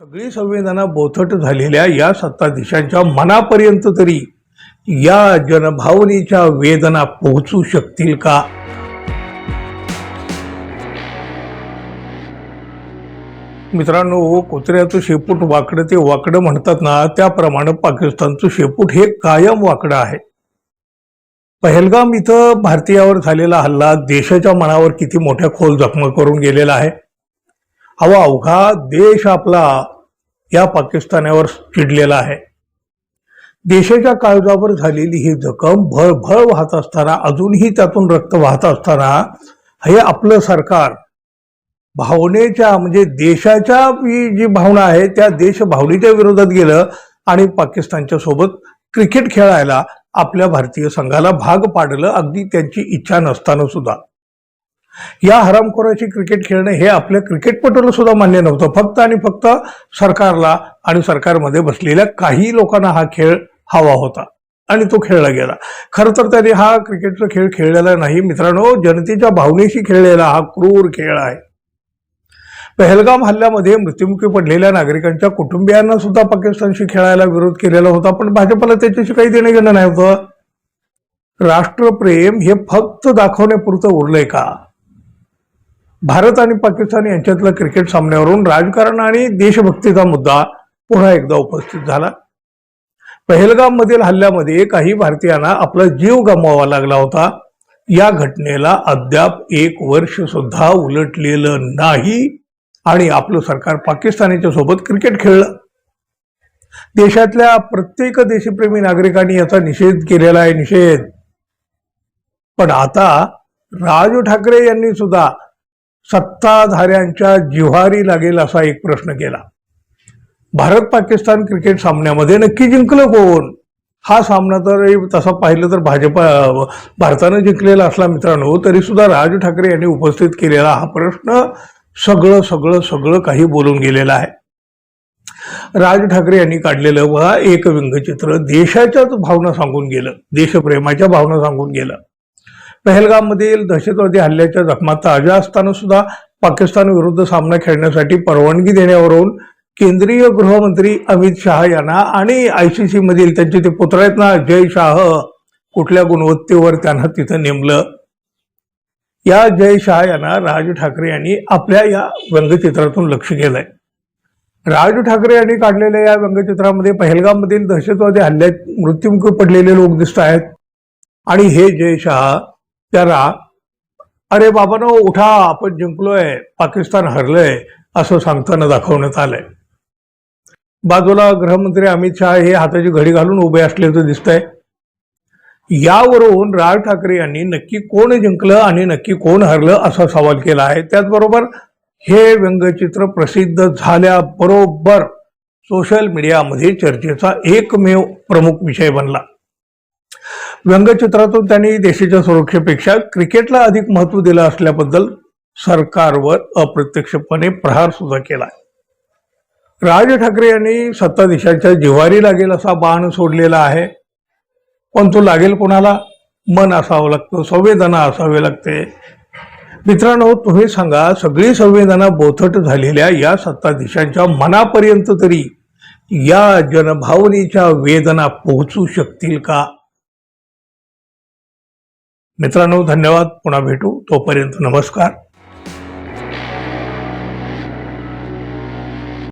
सगळी संवेदना बोथट झालेल्या या सत्ताधीशांच्या मनापर्यंत तरी या जनभावनेच्या वेदना पोहोचू शकतील का? मित्रांनो हो, कुत्र्याचं शेपूट वाकडं ते वाकडं म्हणतात ना त्याप्रमाणे पाकिस्तानचं शेपूट हे कायम वाकडं आहे. पहलगाम इथं भारतीयावर झालेला हल्ला देशाच्या मनावर किती मोठ्या खोल जखमा करून गेलेला आहे. हवा अवघा देश आपला या पाकिस्तानावर चिडलेला आहे. देशाच्या काळजावर झालेली ही जखम भळभळ वाहत असताना अजूनही त्यातून रक्त वाहत असताना हे आपलं सरकार भावनेच्या म्हणजे देशाच्या जी भावना आहे त्या देश भावनेच्या विरोधात गेलं आणि पाकिस्तानच्या सोबत क्रिकेट खेळायला आपल्या भारतीय संघाला भाग पाडलं. अगदी त्यांची इच्छा नसताना सुद्धा. या हरामखोराशी क्रिकेट खेळणे हे आपल्या क्रिकेटपटूला सुद्धा मान्य नव्हतं. फक्त आणि फक्त सरकारला आणि सरकारमध्ये बसलेल्या काही लोकांना हा खेळ हवा होता आणि तो खेळला गेला. खरं तर त्याने हा क्रिकेटचा खेळ खेळलेला नाही. मित्रांनो जनतेच्या भावनेशी खेळलेला हा क्रूर खेळ आहे. पहलगाम हल्ल्यामध्ये मृत्युमुखी पडलेल्या नागरिकांच्या कुटुंबियांना सुद्धा पाकिस्तानशी खेळायला विरोध केलेला होता पण भाजपला त्याच्याशी काही देणं घेणं नाही होतं. राष्ट्रप्रेम हे फक्त दाखवण्यापुरतं उरलंय का? भारत आणि पाकिस्तान यांच्यातल्या क्रिकेट सामन्यावरून राजकारण आणि देशभक्तीचा मुद्दा पुन्हा एकदा उपस्थित झाला. पहलगाम मधील हल्ल्यामध्ये काही भारतीयांना आपला जीव गमवावा लागला होता. या घटनेला अद्याप एक वर्ष सुद्धा उलटलेलं नाही आणि आपलं सरकार पाकिस्तानीच्या सोबत क्रिकेट खेळलं. देशातल्या प्रत्येक देशप्रेमी नागरिकांनी याचा निषेध केलेला आहे निषेध. पण आता राज ठाकरे यांनी सुद्धा सत्ताधाऱ्यांच्या जिव्हारी लागेल असा एक प्रश्न केला. भारत पाकिस्तान क्रिकेट सामन्यामध्ये नक्की जिंकलं कोण? हा सामना तर तसा पाहिलं तर भाजप भारतानं जिंकलेला असला मित्रांनो तरी सुद्धा राज ठाकरे यांनी उपस्थित केलेला हा प्रश्न सगळं सगळं सगळं काही बोलून गेलेला आहे. राज ठाकरे यांनी काढलेलं व एक व्यंगचित्र देशाच्याच भावना सांगून गेलं देशप्रेमाच्या भावना सांगून गेलं. पहलगाममधील दहशतवादी हल्ल्याच्या जखमा ताज्या असताना सुद्धा पाकिस्तान विरुद्ध सामना खेळण्यासाठी परवानगी देण्यावरून केंद्रीय गृहमंत्री अमित शहा यांना आणि आयसीसी मधील त्यांचे ते पुत्र आहेत ना जय शाह कुठल्या गुणवत्तेवर त्यांना तिथं नेमलं? या जय शाह यांना राज ठाकरे यांनी आपल्या या व्यंगचित्रातून लक्ष केलंय. राज ठाकरे यांनी काढलेल्या या व्यंगचित्रामध्ये पहलगाममधील दहशतवादी हल्ल्यात मृत्युमुखी पडलेले लोक दिसत आहेत. आणि हे जय शहा त्याला अरे बाबानो उठा आपण जिंकलोय पाकिस्तान हरलंय असं सांगताना दाखवण्यात आलंय. बाजूला गृहमंत्री अमित शहा हे हाताची घडी घालून उभे असल्याचं दिसतंय. यावरून राज ठाकरे यांनी नक्की कोण जिंकलं आणि नक्की कोण हरलं असा सवाल केला आहे. त्याचबरोबर हे व्यंगचित्र प्रसिद्ध झाल्याबरोबर सोशल मीडियामध्ये चर्चेचा एकमेव प्रमुख विषय बनला. व्यंगचित्रातून त्यांनी देशाच्या सुरक्षेपेक्षा क्रिकेटला अधिक महत्त्व दिलं असल्याबद्दल सरकारवर अप्रत्यक्षपणे प्रहार सुद्धा केला राज ठाकरे यांनी सत्ताधीशांच्या जिव्हारी लागेल असा बाण सोडलेला आहे. पण तो लागेल कोणाला? मन असावं लागतं संवेदना असावी लागते. मित्रांनो तुम्ही सांगा सगळी संवेदना बोथट झालेल्या या सत्ताधीशांच्या मनापर्यंत तरी या जनभावनेच्या वेदना पोहोचू शकतील का? मित्रांनो धन्यवाद. पुन्हा भेटू. तोपर्यंत नमस्कार.